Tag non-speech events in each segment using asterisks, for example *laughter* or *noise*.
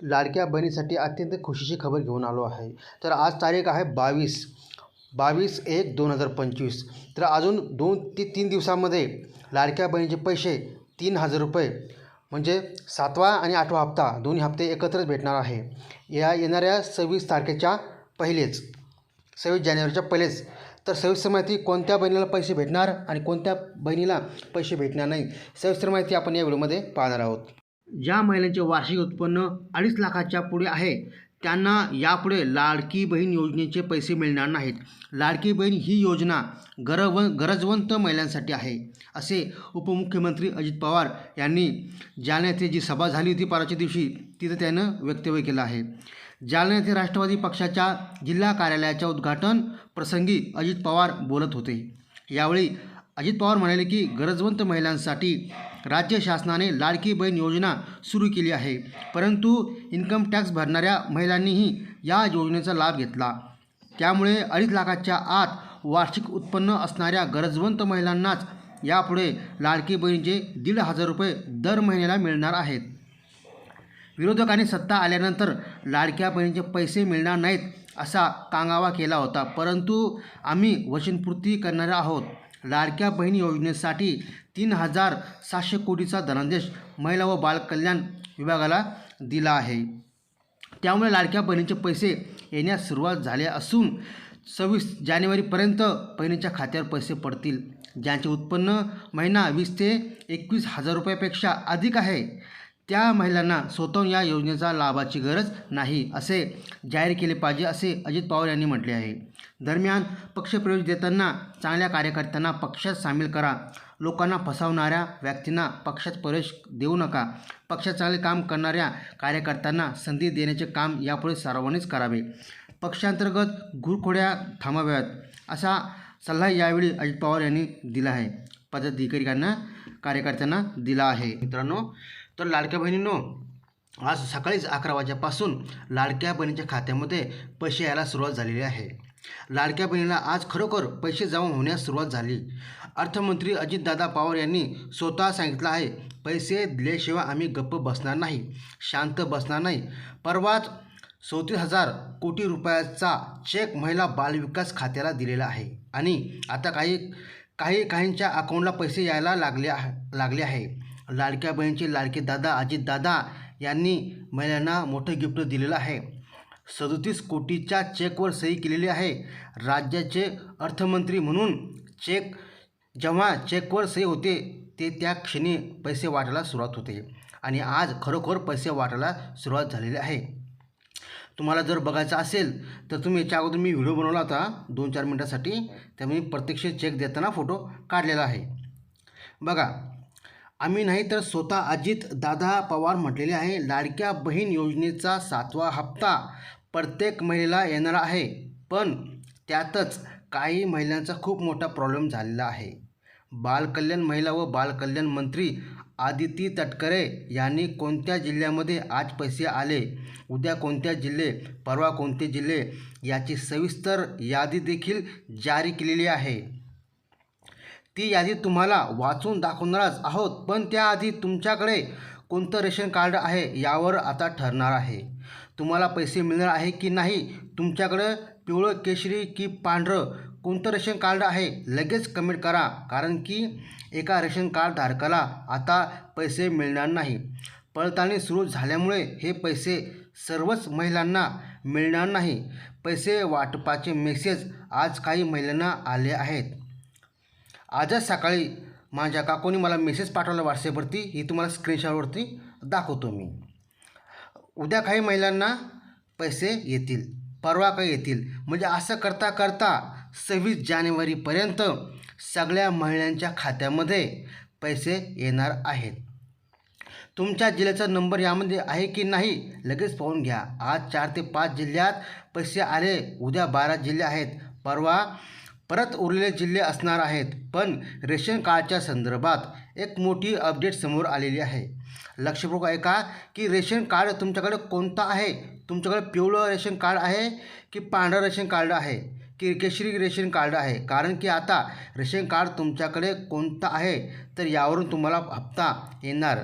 लाडक्या बहिणीसाठी अत्यंत खुशीची खबर घेऊन आलो आहे. तर आज तारीख आहे बावीस. बावीस एक दोन हजार पंचवीस. तर अजून दोन ते तीन दिवसामध्ये लाडक्या बहिणीचे पैसे तीन हजार रुपये म्हणजे सातवा आणि आठवा हप्ता दोन्ही हप्ते एकत्रच भेटणार आहे. या येणाऱ्या सव्वीस तारखेच्या पहिलेच सव्वीस जानेवारीच्या पहिलेच. तर सविस्तर माहिती कोणत्या बहिणीला पैसे भेटणार आणि कोणत्या बहिणीला पैसे भेटणार नाही सविस्तर माहिती आपण या व्हिडिओमध्ये पाहणार आहोत. ज्या महिलांचे वार्षिक उत्पन्न अडीच लाखाच्या पुढे आहे त्यांना यापुढे लाडकी बहीण योजनेचे पैसे मिळणार नाहीत. लाडकी बहीण ही योजना गरव गरजवंत महिलांसाठी आहे असे उपमुख्यमंत्री अजित पवार यांनी जालना येथे जी सभा झाली होती परवाच्या दिवशी तिथं त्यानं वक्तव्य केलं आहे. जालना येथे राष्ट्रवादी पक्षाच्या जिल्हा कार्यालयाच्या उद्घाटन प्रसंगी अजित पवार बोलत होते. यावेळी अजित पवार म्हणाले की गरजवंत महिलांसाठी राज्य शासनाने लाडकी बहीण योजना सुरू केली आहे. परंतु इन्कम टॅक्स भरणाऱ्या महिलांनीही या योजनेचा लाभ घेतला. त्यामुळे अडीच लाखाच्या आत वार्षिक उत्पन्न असणाऱ्या गरजवंत महिलांनाच यापुढे लाडकी बहिणीचे दीड हजार रुपये दर महिन्याला मिळणार आहेत. विरोधकांनी सत्ता आल्यानंतर लाडक्या बहिणीचे पैसे मिळणार नाहीत असा कांगावा केला होता. परंतु आम्ही वचनपूर्ती करणार आहोत. लाडक्या बहीण योजनेसाठी तीन हजार सातशे कोटीचा धनादेश महिला व बालकल्याण विभागाला दिला आहे. त्यामुळे लाडक्या बहिणीचे पैसे येण्यास सुरुवात झाली असून सव्वीस जानेवारीपर्यंत बहिणीच्या खात्यावर पैसे पडतील. ज्यांचे उत्पन्न महिना वीस ते एकवीस हजार रुपयापेक्षा अधिक आहे त्या महिलांना स्वतःहून या योजनेचा लाभाची गरज नाही असे जाहीर केले पाहिजे असे अजित पवार यांनी म्हटले आहे. दरम्यान पक्षप्रवेश देताना चांगल्या कार्यकर्त्यांना पक्षात सामील करा. लोकांना फसवणाऱ्या व्यक्तींना पक्षात प्रवेश देऊ नका. पक्षात चांगले काम करणाऱ्या कार्यकर्त्यांना संधी देण्याचे काम यापुढे सर्वांनीच करावे. पक्षांतर्गत घुरखोड्या थांबाव्यात असा सल्ला यावेळी अजित पवार यांनी दिला आहे. पदाधिकाऱ्यांना कार्यकर्त्यांना दिला आहे. मित्रांनो तर लाडक्या बहिणींनो आज सकाळीच अकरा वाजेपासून लाडक्या बहिणीच्या खात्यामध्ये पैसे यायला सुरुवात झालेली आहे. लाडक्या बहिणीला आज खरोखर पैसे जमा होण्यास सुरुवात झाली. अर्थमंत्री अजितदादा पवार यांनी स्वतः सांगितलं आहे पैसे दिल्याशिवाय आम्ही गप्प बसणार नाही शांत बसणार नाही. परवाच चौतीस हजार कोटी रुपयाचा चेक महिला बालविकास खात्याला दिलेला आहे आणि आता काही काही काहींच्या अकाउंटला पैसे यायला लागले आहे लागले आहे. लाडक्या बहिणीचे लाडके दादा अजितदादा यांनी महिलांना मोठं गिफ्ट दिलेलं आहे. सदोतीस कोटीच्या चेकवर सही केलेली आहे. राज्याचे अर्थमंत्री म्हणून चेक जेव्हा चेकवर सही होते ते त्या क्षणी पैसे वाटायला सुरुवात होते. आणि आज खरोखर पैसे वाटायला सुरुवात झालेली आहे. तुम्हाला जर बघायचं असेल तर तुम्ही याच्या अगोदर मी व्हिडिओ बनवला होता दोन चार मिनटासाठी. त्यामुळे प्रत्यक्ष चेक देताना फोटो काढलेला आहे. बघा आम्ही नाही तर स्वतः अजित दादा पवार म्हटलेले आहे लाडक्या बहीण योजनेचा सातवा हप्ता प्रत्येक महिलेला येणार आहे. पण त्यातच काही महिलांचा खूप मोठा प्रॉब्लेम झालेला आहे. बालकल्याण महिला व बालकल्याण मंत्री आदिती तटकरे यांनी कोणत्या जिल्ह्यामध्ये आज पैसे आले? उद्या कोणत्या जिल्हे? परवा कोणते जिल्हे? याची सविस्तर यादी देखील जारी केलेली आहे. ती यादी तुम्हाला वाचून दाखवणारच आहोत पण त्याआधी तुमच्याकडे कोणतं रेशन कार्ड आहे यावर आता ठरणार आहे. तुम्हाला पैसे मिळणार आहे की नाही? तुमच्याकडं पिवळं केशरी की पांढरं कोणतं रेशन कार्ड आहे लगेच कमेंट करा. कारण की एका रेशन कार्ड धारकाला आता पैसे मिळणार नाही. पडताळणी सुरू झाल्यामुळे हे पैसे सर्वच महिलांना मिळणार नाही. पैसे वाटपाचे मेसेज आज काही महिलांना आले आहेत. आजच सकाळी माझ्या काकोनी मला मेसेज पाठवला व्हॉट्सअपवरती. ही तुम्हाला स्क्रीनशॉटवरती दाखवतो मी. उद्या काही महिलांना पैसे येतील परवा काही येतील. म्हणजे असं करता करता सव्वीस जानेवारीपर्यंत सगळ्या महिलांच्या खात्यामध्ये पैसे येणार आहेत. तुमच्या जिल्ह्याचा नंबर यामध्ये आहे की नाही लगेच पाहून घ्या. आज चार ते पाच जिल्ह्यात पैसे आले उद्या बारा जिल्हे आहेत. परवा परत उरलेले जिल्हे असणार आहेत. पण रेशन कार्डच्या संदर्भात एक मोठी अपडेट समोर आलेली आहे. लक्षपूर्वक ऐका की रेशन कार्ड तुमच्याकडे कोणतं आहे? तुमच्याकडे पिवळं रेशन कार्ड आहे की पांढरं रेशन कार्ड आहे? की केशरी रेशन कार्ड आहे. कारण की आता रेशन कार्ड तुमच्याकडे कोणतं आहे तर यावरून तुम्हाला हप्ता येणार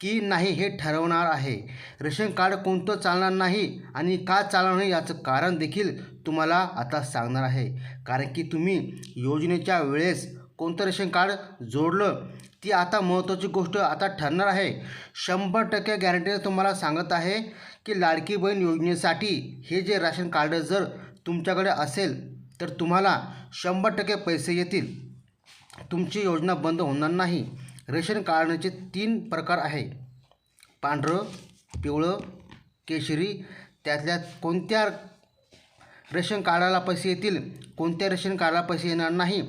की नाही हे ठरवणार आहे. रेशन कार्ड कोणतं चालणार नाही आणि का चालणार नाही याचं कारण देखील तुम्हाला आता सांगणार आहे. कारण की तुम्ही योजनेच्या वेळेस कोणतं रेशन कार्ड जोडलं ती आता महत्त्वाची गोष्ट आता ठरणार आहे. शंभर टक्के गॅरंटीने तुम्हाला सांगत आहे की लाडकी बहीण योजनेसाठी हे जे राशन कार्ड जर तुमच्याकडे असेल तर तुम्हाला शंभर टक्के पैसे येतील. तुमची योजना बंद होणार नाही. रेशन कार्डचे तीन प्रकार आहे पांढरं पिवळं केशरी त्यातल्या कोणत्या रेशन कार्डाला पैसे येतील कोणत्या रेशन कार्डाला पैसे येणार नाही.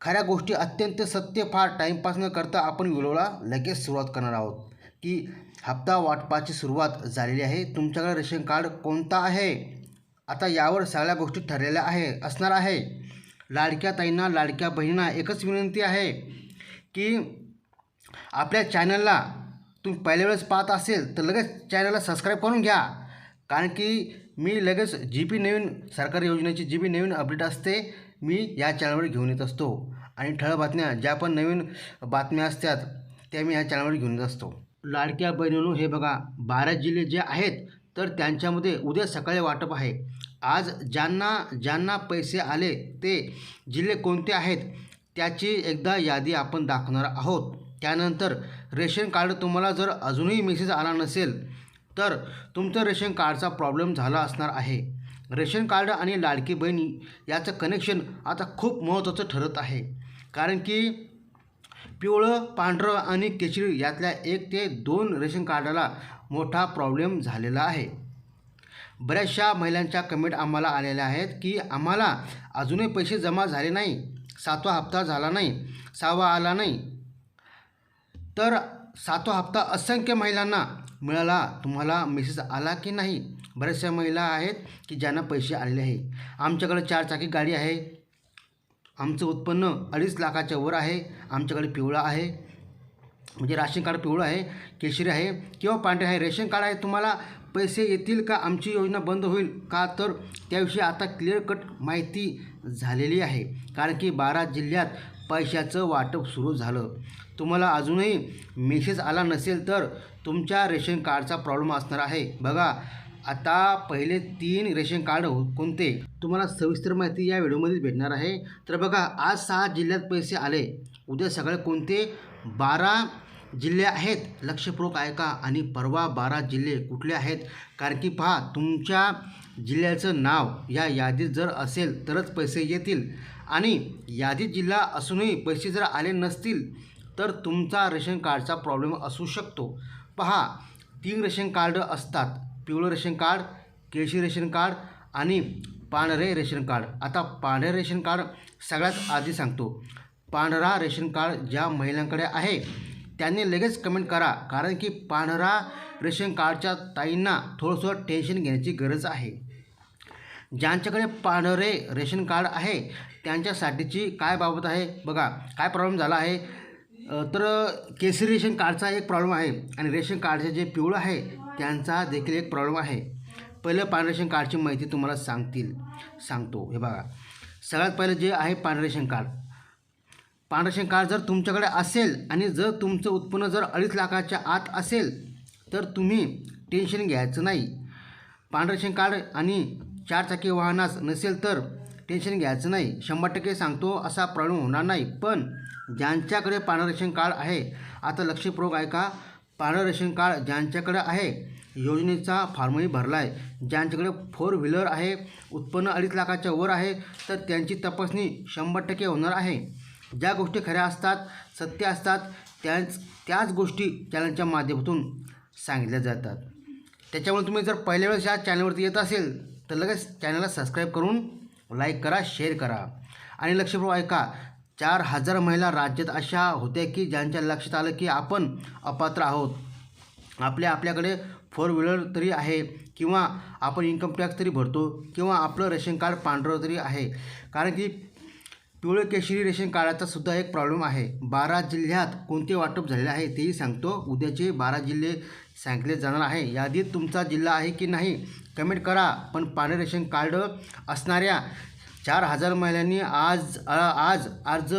खऱ्या गोष्टी अत्यंत सत्य फार टाईमपास न करता आपण व्हिडिओला लगेच सुरुवात करणार आहोत. की हप्ता वाटपाची सुरुवात झालेली आहे. तुमच्याकडे रेशन कार्ड कोणता आहे? आता यावर सगळ्या गोष्टी ठरलेल्या आहे असणार आहे. लाडक्या ताईंना लाडक्या बहिणींना एकच विनंती आहे की आपल्या चॅनलला तुम्ही पहिल्या वेळेस पाहत असेल तर लगेच चॅनलला सबस्क्राईब करून घ्या. कारण की मी लगेच जी पी नवीन सरकारी योजनेची जी बी नवीन अपडेट असते मी या चॅनलवर घेऊन येत असतो. आणि ठळक बातम्या ज्या पण नवीन बातम्या असतात त्या मी या चॅनलवर घेऊन येत असतो. लाडक्या बहिणीनो हे बघा बारा जिल्हे जे आहेत तर त्यांच्यामध्ये उद्या सकाळी वाटप आहे. आज ज्यांना ज्यांना पैसे आले ते जिल्हे कोणते आहेत त्याची एकदा यादी आपण दाखवणार आहोत. त्यानंतर रेशन कार्ड तुम्हाला जर अजूनही मेसेज आला नसेल तर तुमचं रेशन कार्डचा प्रॉब्लेम झाला असणार आहे. रेशन कार्ड आणि लाडकी बहिणी याचं कनेक्शन आता खूप महत्त्वाचं ठरत आहे. कारण की पिवळं पांढरं आणि केशरी यातल्या एक ते दोन रेशन कार्डाला मोठा प्रॉब्लेम झालेला आहे. बऱ्याचशा महिलांच्या कमेंट आम्हाला आलेल्या आहेत की आम्हाला अजूनही पैसे जमा झाले नाही सातवा हप्ता झाला नाही सहावा आला नाही. तर सातवा हप्ता असंख्य महिलांना मिळाला. तुम्हाला मेसेज आला की नाही? बऱ्याचशा महिला आहेत की ज्यांना पैसे आलेले आहे. आमच्याकडे चारचाकी गाडी आहे. आमचं उत्पन्न अडीच लाखाच्या वर आहे. आमच्याकडे पिवळा आहे. म्हणजे राशन कार्ड पिवळं आहे केशरी आहे किंवा पांढरे आहे. रेशन कार्ड आहे तुम्हाला. पैसे येतील का? आमची योजना बंद होईल का? तर त्याविषयी आता क्लिअर कट माहिती झालेली आहे. कारण की बारा जिल्ह्यात पैशाचं वाटप सुरू झालं. तुम्हाला अजूनही मेसेज आला नसेल तर तुमच्या रेशन कार्डचा प्रॉब्लेम असणार आहे. बघा आता पहिले तीन रेशन कार्ड कोणते? तुम्हाला सविस्तर माहिती या व्हिडिओमध्येच भेटणार आहे. तर बघा आज सहा जिल्ह्यात पैसे आले. उद्या सगळे कोणते? बारा जिल्हे आहेत? लक्षपूर्वक ऐका. आणि परवा बारा जिल्हे कुठले आहेत? कारण की पहा तुमच्या जिल्ह्याचं नाव या यादीत जर असेल तरच पैसे येतील. आणि यादीत जिल्हा असूनही पैसे जर आले नसतील तर तुमचा रेशन कार्डचा प्रॉब्लेम असू शकतो. पहा तीन रेशन कार्ड असतात. पिवळं रेशन कार्ड केळशी रेशन कार्ड आणि पांढरे रेशन कार्ड. आता पांढरे रेशन कार्ड सगळ्यात आधी सांगतो. पांढरा रेशन कार्ड ज्या महिलांकडे आहे त्यांनी लगेच कमेंट करा. कारण की पांढरा रेशन कार्डच्या ताईंना थोडंसं टेन्शन घेण्याची गरज आहे. ज्यांच्याकडे पांढरे रेशन कार्ड आहे त्यांच्यासाठीची काय बाबत आहे? बघा काय प्रॉब्लेम झाला आहे? तर केसरी रेशन कार्डचा एक प्रॉब्लेम आहे आणि रेशन कार्डचे जे पिवळं आहे त्यांचा देखील एक प्रॉब्लेम आहे. पहिलं पांढरे रेशन कार्डची माहिती तुम्हाला सांगतील सांगतो. हे बघा. सगळ्यात पहिलं जे आहे पांढरे रेशन कार्ड. पांढरेशन कार्ड जर तुमच्याकडे असेल आणि जर तुमचं उत्पन्न जर अडीच लाखाच्या आत असेल तर तुम्ही टेन्शन घ्यायचं नाही. पांढरे कार्ड आणि चारचाकी वाहनास नसेल तर टेन्शन घ्यायचं नाही. शंभर टक्के सांगतो असा प्रॉब्लेम होणार नाही. पण ज्यांच्याकडे पांढरं रेशन कार्ड आहे आता लक्षपूर्वक ऐका पांढरं रेशन कार्ड ज्यांच्याकडे आहे योजनेचा फॉर्मही भरला आहे ज्यांच्याकडे फोर व्हीलर आहे उत्पन्न अडीच लाखाच्या वर आहे तर त्यांची तपासणी शंभर टक्के होणार आहे. ज्या गोष्टी खऱ्या असतात सत्य असतात त्याच त्याच गोष्टी चॅनलच्या माध्यमातून सांगितल्या जातात. त्याच्यामुळे तुम्ही जर पहिल्या वेळेस या चॅनलवरती येत असेल तर लगेच चॅनलला सबस्क्राईब करून लाईक करा शेअर करा. आणि लक्षपूर्वक ऐका चार हजार महिला राज्यात अशा होत्या की ज्यांच्या लक्षात आलं की आपण अपात्र आहोत. आपल्या आपल्याकडे फोर व्हीलर तरी आहे किंवा आपण इन्कम टॅक्स तरी भरतो किंवा आपलं रेशन कार्ड पांढरं तरी आहे. कारण की पिवळे केशरी रेशन कार्डाचा सुद्धा एक प्रॉब्लेम आहे. बारा जिल्ह्यात कोणते वाटप झालेले आहे तेही सांगतो. उद्याचे बारा जिल्हे सांगितले जाणार आहे. यादीत तुमचा जिल्हा आहे की नाही कमेंट करा. पण पाणी रेशन कार्ड असणाऱ्या चार हजार महिलांनी आज आज अर्ज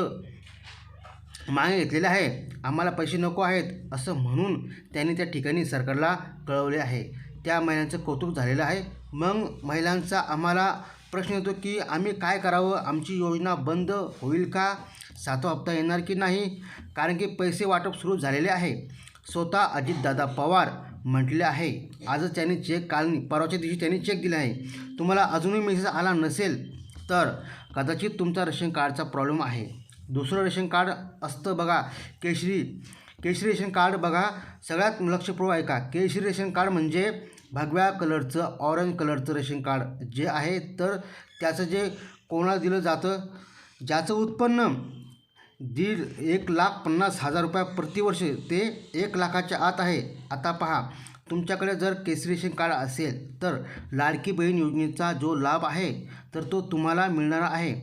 मागे घेतलेले आहे. आम्हाला पैसे नको आहेत असं म्हणून त्यांनी त्या ठिकाणी सरकारला कळवले आहे. त्या महिलांचं कौतुक झालेलं आहे. मग महिलांचा आम्हाला प्रश्न येतो की आम्ही काय करावं? आमची योजना बंद होईल का? सातवा हप्ता येणार की नाही? कारण की पैसे वाटप सुरू झालेले आहे. स्वतः अजितदादा पवार म्हटले आहे. आजच त्यांनी चेक काल परवाच्या दिवशी त्यांनी चेक दिला आहे. तुम्हाला अजूनही मेसेज आला नसेल तर कदाचित तुमचा रेशन कार्डचा प्रॉब्लेम आहे. दुसरं रेशन कार्ड असतं बघा केशरी. केशरी रेशन कार्ड बघा सगळ्यात लक्षपूर्वक ऐका केशरी रेशन कार्ड म्हणजे भगव्या कलरचं ऑरेंज कलरचं रेशन कार्ड जे आहे तर त्याचं जे कोणाला दिलं जातं? ज्याचं उत्पन्न दीड एक लाख पन्नास हजार रुपया प्रतिवर्ष ते एक लाखाच्या आत आहे. आता पहा तुमच्याकडे जर केसरी रेशन कार्ड असेल तर लाडकी बहीण योजनेचा जो लाभ आहे तर तो तुम्हाला मिळणार आहे.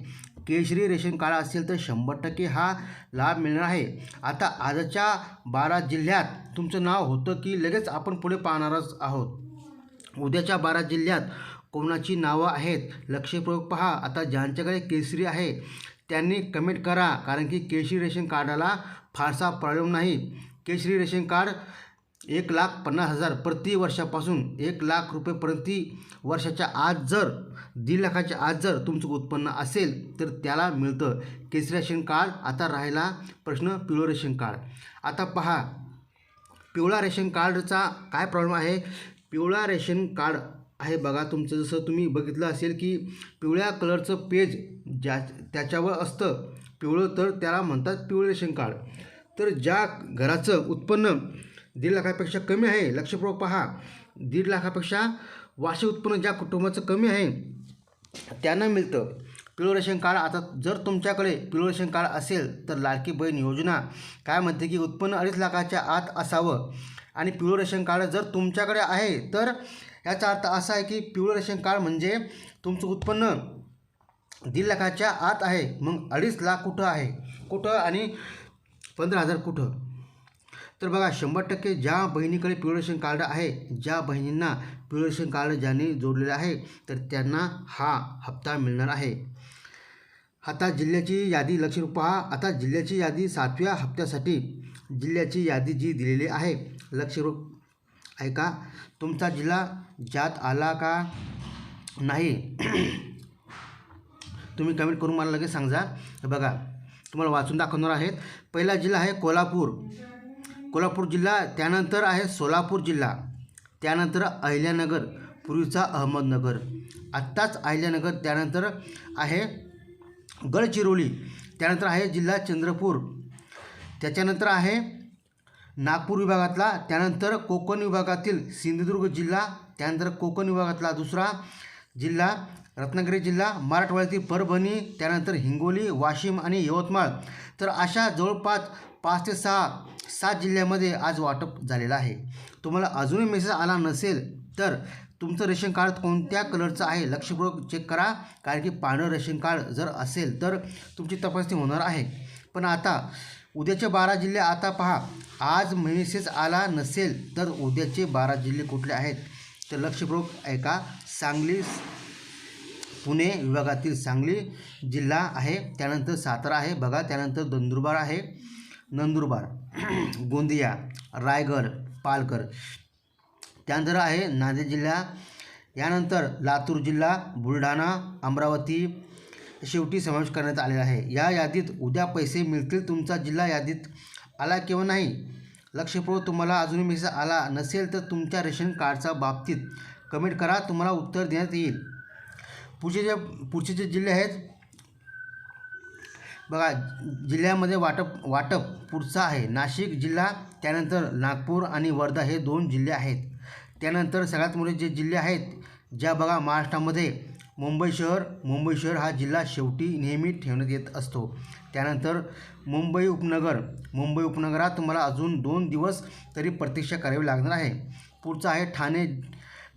केशरी रेशन कार्ड असेल तर शंभर टक्के हा लाभ मिळणार आहे. आता आजच्या बारा जिल्ह्यात तुमचं नाव होतं की लगेच आपण पुढे पाहणारच आहोत. उद्याच्या बारा जिल्ह्यात कोणाची नावं आहेत लक्षपूर्वक पहा. आता ज्यांच्याकडे केसरी आहे त्यांनी कमेंट करा. कारण की केशरी रेशन कार्डाला फारसा प्रॉब्लेम नाही. केशरी रेशन कार्ड एक लाख पन्नास हजार प्रति वर्षापासून एक लाख रुपये प्रति वर्षाच्या आत जर दीड लाखाच्या आत जर तुमचं उत्पन्न असेल तर त्याला मिळतं. केसरी रेशन कार्ड आता राहिला प्रश्न पिवळं रेशन कार्ड. आता पहा पिवळा रेशन कार्डचा काय प्रॉब्लेम आहे? पिवळा रेशन कार्ड आहे बघा तुमचं. जसं तुम्ही बघितलं असेल की पिवळ्या कलरचं पेज ज्या त्याच्यावर असतं. पिवळं तर त्याला म्हणतात पिवळं रेशन कार्ड. तर ज्या घराचं उत्पन्न दीड लाखापेक्षा कमी आहे लक्षपूर्वक पहा. दीड लाखापेक्षा वार्षिक उत्पन्न ज्या कुटुंबाचं कमी आहे त्यांना मिळतं. पिवळं रेशन कार्ड आता जर तुमच्याकडे पिवळं रेशन कार्ड असेल तर लाडकी बहीण योजना काय म्हणते की उत्पन्न अडीच लाखाच्या आत असावं. आणि पिवळं रेशन कार्ड जर तुमच्याकडे आहे तर याचा अर्थ असा आहे की पिवळं रेशन कार्ड म्हणजे तुमचं उत्पन्न दीड लाखाच्या आत आहे. मग अडीच लाख कुठं आहे? कुठं आणि पंधरा हजार कुठं? तर बघा शंभर टक्के ज्या बहिणीकडे पिवळं कार्ड आहे ज्या बहिणींना पिवळं कार्ड ज्यांनी जोडलेलं आहे तर त्यांना हा हप्ता मिळणार आहे. आता जिल्ह्याची यादी लक्ष पहा. आता जिल्ह्याची यादी सातव्या हप्त्यासाठी जिल्ह्याची यादी जी दिलेली आहे लक्षरूप ऐका. तुमचा जिल्हा ज्यात आला का नाही *clears throat* तुम्ही कमेंट करून मला लगेच सांगा बघा तुम्हाला वाचून दाखवणार आहेत. पहिला जिल्हा आहे कोल्हापूर. कोल्हापूर जिल्हा त्यानंतर आहे सोलापूर जिल्हा त्यानंतर अहिल्यानगर पूर्वीचा अहमदनगर. आत्ताच अहिल्यानगर त्यानंतर आहे गडचिरोली त्यानंतर आहे जिल्हा चंद्रपूर त्याच्यानंतर आहे नागपूर विभागातला त्यानंतर कोकण विभागातील सिंधुदुर्ग जिल्हा त्यानंतर कोकण विभागातला दुसरा जिल्हा रत्नागिरी जिल्हा मराठवाड्यातील परभणी त्यानंतर हिंगोली वाशिम आणि यवतमाळ. तर अशा जवळपास पाच ते सहा सात जिल्ह्यामध्ये आज वाटप झालेलं आहे. तुम्हाला अजूनही मेसेज आला नसेल तर तुमचं रेशन कार्ड कोणत्या कलरचं आहे लक्षपूर्वक चेक करा. कारण की पांढरं रेशन कार्ड जर असेल तर तुमची तपासणी होणार आहे. पण आता उद्याचे बारा जिल्हे आता पहा. आज मेसेज आला नसेल तर उद्याचे बारा जिल्हे कुठले आहेत? तर लक्षपूर्वक ऐका. सांगली पुणे विभागातील सांगली जिल्हा आहे. त्यानंतर सातारा आहे. बघा त्यानंतर नंदुरबार आहे. नंदुरबार *clears throat* गोंदिया रायगड पालघर. त्यानंतर आहे नांदेड जिल्हा. यानंतर लातूर जिल्हा बुलढाणा अमरावती. शेवटी समावेश करण्यात आलेला आहे. या यादीत उद्या पैसे मिळतील तुमचा जिल्हा यादीत. आला किंवा नाही? लक्षपूर्वक तुम्हाला अजूनही मेसेज आला नसेल तर तुमच्या रेशन कार्डच्या बाबतीत कमेंट करा. तुम्हाला उत्तर देण्यात येईल. पुढचे जे पुढचे जे जिल्हे आहेत बघा जिल्ह्यामध्ये वाटप वाटप पुढचा आहे. नाशिक जिल्हा त्यानंतर नागपूर आणि वर्धा हे दोन जिल्हे आहेत. त्यानंतर सगळ्यात मोठे जे जिल्हे आहेत ज्या बघा महाराष्ट्रामध्ये मुंबई शहर मुंबई शहर हा जिल्हा शेवटी नेहमी ठेवण्यात येत असतो. त्यानंतर मुंबई उपनगर मुंबई उपनगरात तुम्हाला अजून दोन दिवस तरी प्रतीक्षा करावी लागणार आहे. पुढचं आहे ठाणे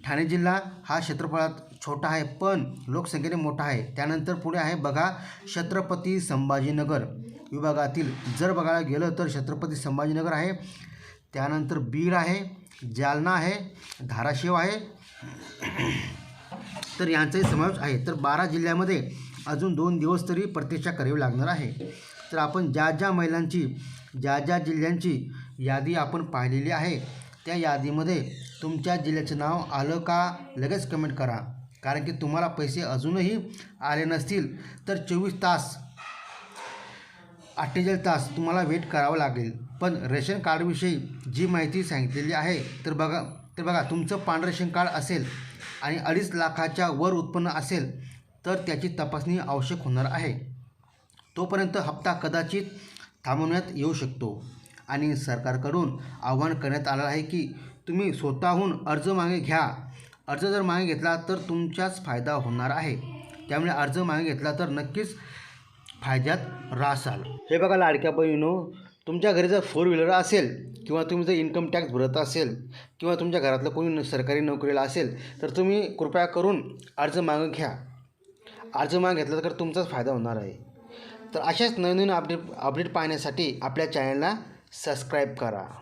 ठाणे जिल्हा हा क्षेत्रफळात छोटा आहे पण लोकसंख्येने मोठा आहे. त्यानंतर पुढे आहे बघा छत्रपती संभाजीनगर विभागातील. जर बघायला गेलं तर छत्रपती संभाजीनगर आहे त्यानंतर बीड आहे जालना आहे धाराशिव आहे. तर यांचाही समावेश आहे. तर बारा जिल्ह्यामध्ये अजून दोन दिवस तरी प्रतीक्षा करावी लागणार आहे. तर आपण ज्या ज्या महिलांची ज्या ज्या जिल्ह्यांची यादी आपण पाहिलेली आहे त्या यादीमध्ये तुमच्या जिल्ह्याचं नाव आलं का लगेच कमेंट करा. कारण की तुम्हाला पैसे अजूनही आले नसतील तर चोवीस तास अठ्ठेचाळीस तास तुम्हाला वेट करावं लागेल. पण रेशन कार्डविषयी जी माहिती सांगितलेली आहे तर बघा तर बघा तुमचं पांढरं रेशन कार्ड असेल आणि अडीच लाखाच्या वर उत्पन्न असेल तर त्याची तपासणी आवश्यक होणार आहे. तोपर्यंत हप्ता कदाचित थांबवण्यात येऊ शकतो. आणि सरकारकडून आवाहन करण्यात आलं आहे की तुम्ही स्वतःहून अर्ज मागे घ्या. अर्ज जर मागे घेतला तर तुमचाच फायदा होणार आहे. त्यामुळे अर्ज मागे घेतला तर नक्कीच फायद्यात रासाल हे बघा लाडक्या बहिणो तुमच्या घरी जर फोर व्हीलर असेल किंवा तुम्ही जर इन्कम टॅक्स भरत असेल किंवा तुमच्या घरातलं कोणी सरकारी नोकरीला असेल तर तुम्ही कृपया करून अर्ज मागं घ्या. अर्ज मागं घेतला तर तुमचाच फायदा होणार आहे. तर अशाच नवीन अपडेट अपडेट पाहण्यासाठी आपल्या चॅनलला सबस्क्राईब करा.